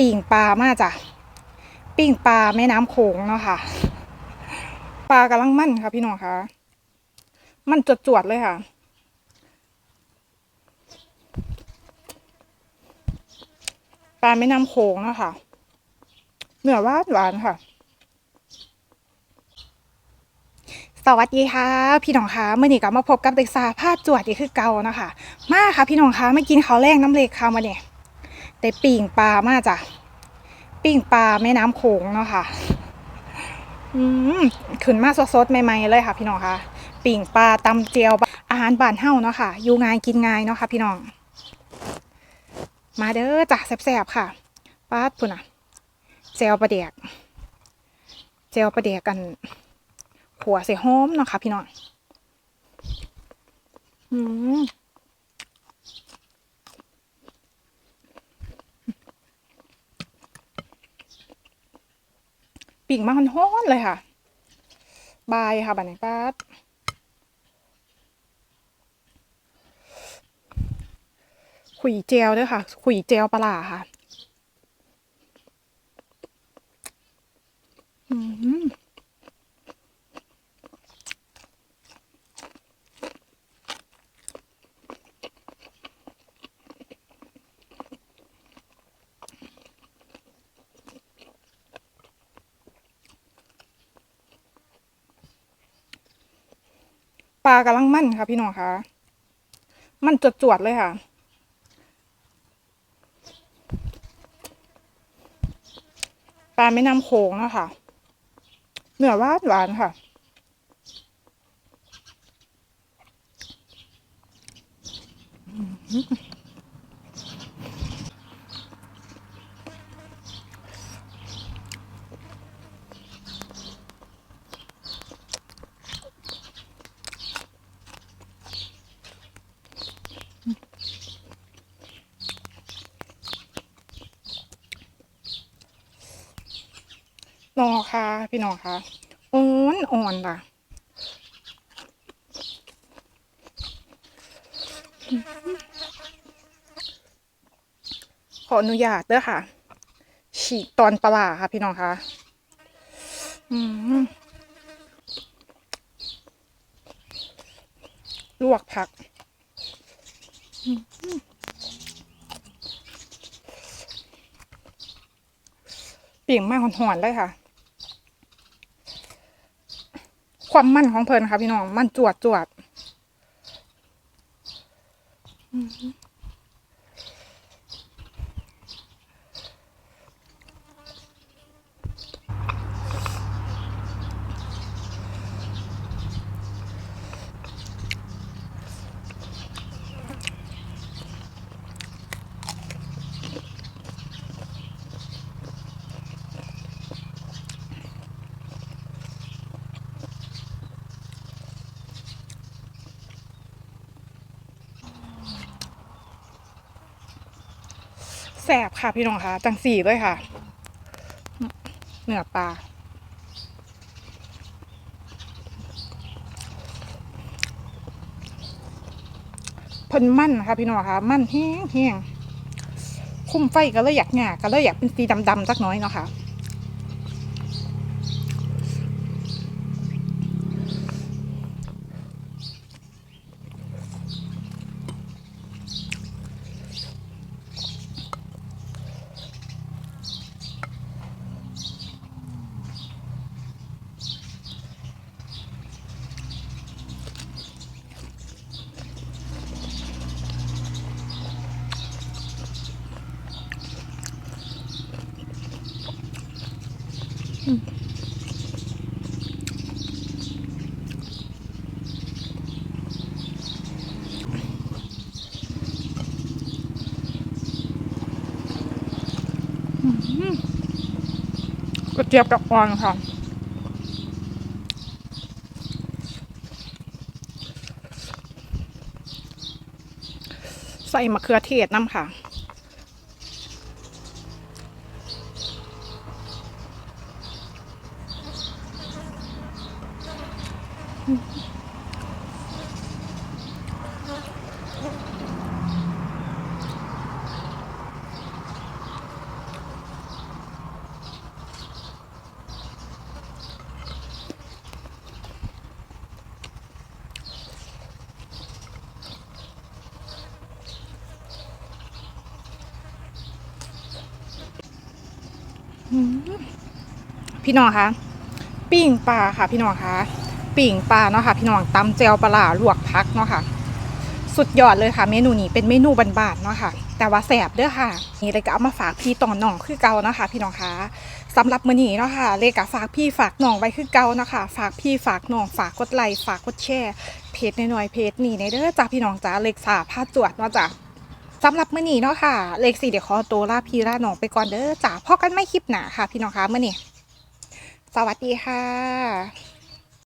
ปิ่งปลามาจ้ะปิ่งปลาแม่น้ำโขงเนาะค่ะ ปลากำลังมั่นค่ะ พี่น้องคะมันจวดๆเลยค่ะปลาแม่น้ำโขงเนาะค่ะเนื้อหวานหวานค่ะ สวัสดีค่ะ พี่น้องคะเมื่อนี้ก็มาพบกับเด็กสาพาดจวดอีกคือเก่านะคะ มาค่ะ พี่น้องคะมากินข้าวแรงน้ำเล็กค่ะมาเนี่ย แต่ปิ่งปลามาจ้ะปิ่งปลาแม่น้ำโขงเนาะค่ะอืมขึ้นมาสดๆใหม่ๆเลยค่ะ พี่น้องคะปิ่งปลาตำเจียวอาหารบ้านเฮาเนาะค่ะอยู่ง่ายกินง่ายเนาะค่ะ พี่น้อง มาเด้อจ้ะแซ่บๆค่ะป้าดพุ่นอะเจลปลาเดียกเจลปลาเดียกกันหัวใส่หอมเนาะค่ะ พี่น้องอืม ปิ่งมาฮ้อนๆเลยค่ะ บายค่ะบันไดป้าดขุยเจลด้วยค่ะ ขุยเจลปลาค่ะ อืม ปลากำลังมั่นค่ะ พี่น้องคะมันจวดๆเลยค่ะ ปลาไม่น้ำโขงนะคะเนื้อหวานหวานค่ะ นอค่ะ พี่น้องค่ะอ่อนอ่อนค่ะขออนุญาตเด้อค่ะ ฉีกตอนปลาค่ะ พี่น้องค่ะ อืมลวกผักอืมปิ่งมากหอนๆเลยค่ะ ความมั่นของเพลินค่ะพี่น้อง มันจวดจวด อืม สบค่ะพี่น้องค่ะ จังสีด้วยค่ะ เนื้อปลาเพิ่นมั่นค่ะพี่น้องค่ะ มั่นแห้งแห้งคุ้มไฟก็เลยอยากหงาก็เลยอยากเป็นสีดำๆสักน้อยเนาะค่ะ กระ เจี๊ยบกับออนค่ะใส่มะเขือเทศน้ำค่ะอื พี่น้องคะปิ้งปลาค่ะ พี่น้องคะปิ้งปลาเนาะค่ะ พี่น้องตำแจวปลาลวกพักเนาะค่ะ สุดยอดเลยค่ะ เมนูนี้เป็นเมนูบานๆเนาะค่ะ แต่ว่าแสบเด้อค่ะ นี่เลยก็เอามาฝากพี่ตอนน้องคือเก่าเนาะค่ะ พี่น้องคะสำหรับมื้อนี้เนาะค่ะเลยก็ฝากพี่ฝากน้องไว้คือเก่าเนาะค่ะ ฝากพี่ฝากน้องฝากกดไลค์ฝากกดแชร์เพจน้อยๆเพจนี่ในเด้อจ้าพี่น้องจ้าเล็กสาผ้าจวดเนาะจ้า สำหรับมื้อนี้เนาะค่ะ เลขสี่เดี๋ยวขอตัวลาพี่ลาน้องไปก่อนเด้อจ้าพอกันไม่คลิปหนาค่ะ พี่น้องคะมื้อนี้ สวัสดีค่ะ